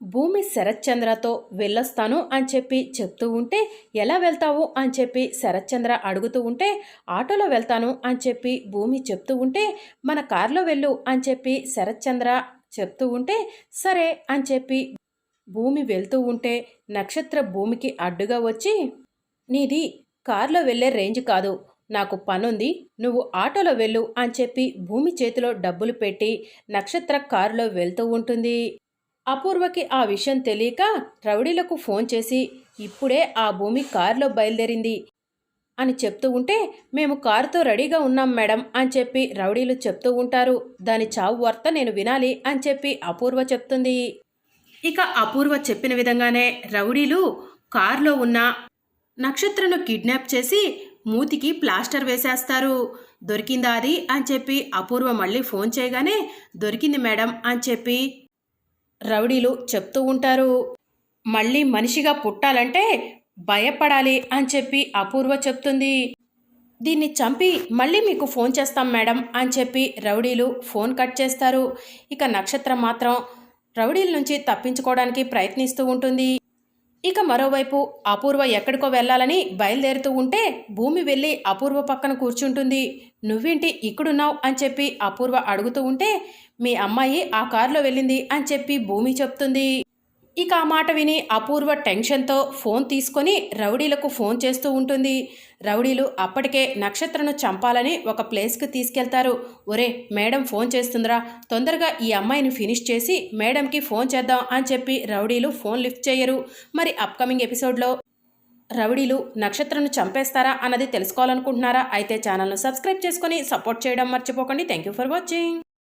భూమి శరత్చంద్రతో వెళ్ళొస్తాను అని చెప్పి చెప్తూ ఉంటే ఎలా వెళ్తావు అని చెప్పి శరత్చంద్ర అడుగుతూ ఉంటే ఆటోలో వెళ్తాను అని చెప్పి భూమి చెప్తూ ఉంటే మన కారులో వెళ్ళు అని చెప్పి శరత్చంద్ర చెప్తూ ఉంటే సరే అని చెప్పి భూమి వెళ్తూ ఉంటే నక్షత్ర భూమికి అడ్డుగా వచ్చి నీది కారులో వెళ్ళే రేంజ్ కాదు నాకు పనుంది నువ్వు ఆటోలో వెళ్ళు అని చెప్పి భూమి చేతిలో డబ్బులు పెట్టి నక్షత్ర కారులో వెళ్తూ ఉంటుంది. అపూర్వకి ఆ విషయం తెలియక రౌడీలకు ఫోన్ చేసి ఇప్పుడే ఆ భూమి కారులో బయలుదేరింది అని చెప్తూ ఉంటే మేము కారుతో రెడీగా ఉన్నాం మేడం అని చెప్పి రౌడీలు చెప్తూ ఉంటారు. దాని చావు వార్త నేను వినాలి అని చెప్పి అపూర్వ చెప్తుంది. ఇక అపూర్వ చెప్పిన విధంగానే రౌడీలు కారులో ఉన్న నక్షత్రను కిడ్నాప్ చేసి మూతికి ప్లాస్టర్ వేసేస్తారు. దొరికిందా అది? అని చెప్పి అపూర్వ మళ్ళీ ఫోన్ చేయగానే దొరికింది మేడం అని చెప్పి రౌడీలు చెప్తూ ఉంటారు. మళ్ళీ మనిషిగా పుట్టాలంటే భయపడాలి అని చెప్పి అపూర్వ చెప్తుంది. దీన్ని చంపి మళ్ళీ మీకు ఫోన్ చేస్తాం మేడం అని చెప్పి రౌడీలు ఫోన్ కట్ చేస్తారు. ఇక నక్షత్రం మాత్రం రౌడీల నుంచి తప్పించుకోవడానికి ప్రయత్నిస్తూ ఉంటుంది. ఇక మరోవైపు అపూర్వ ఎక్కడికో వెళ్ళాలని బయలుదేరుతూ ఉంటే భూమి వెళ్ళి అపూర్వ పక్కన కూర్చుంటుంది. నువ్వేంటి ఇక్కడున్నావు? అని చెప్పి అపూర్వ అడుగుతూ ఉంటే మీ అమ్మాయి ఆ కారులో వెళ్ళింది అని చెప్పి భూమి చెప్తుంది. ఇక ఆ మాట విని అపూర్వ టెన్షన్తో ఫోన్ తీసుకొని రౌడీలకు ఫోన్ చేస్తూ ఉంటుంది. రౌడీలు అప్పటికే నక్షత్రను చంపాలని ఒక ప్లేస్కి తీసుకెళ్తారు. ఒరే మేడం ఫోన్ చేస్తుందిరా. తొందరగా ఈ అమ్మాయిని ఫినిష్ చేసి మేడంకి ఫోన్ చేద్దాం అని చెప్పి రౌడీలు ఫోన్ లిఫ్ట్ చేయరు. మరి అప్కమింగ్ ఎపిసోడ్లో రౌడీలు నక్షత్రను చంపేస్తారా అన్నది తెలుసుకోవాలనుకుంటున్నారా? అయితే ఛానల్ను సబ్స్క్రైబ్ చేసుకొని సపోర్ట్ చేయడం మర్చిపోకండి. Thank you for watching.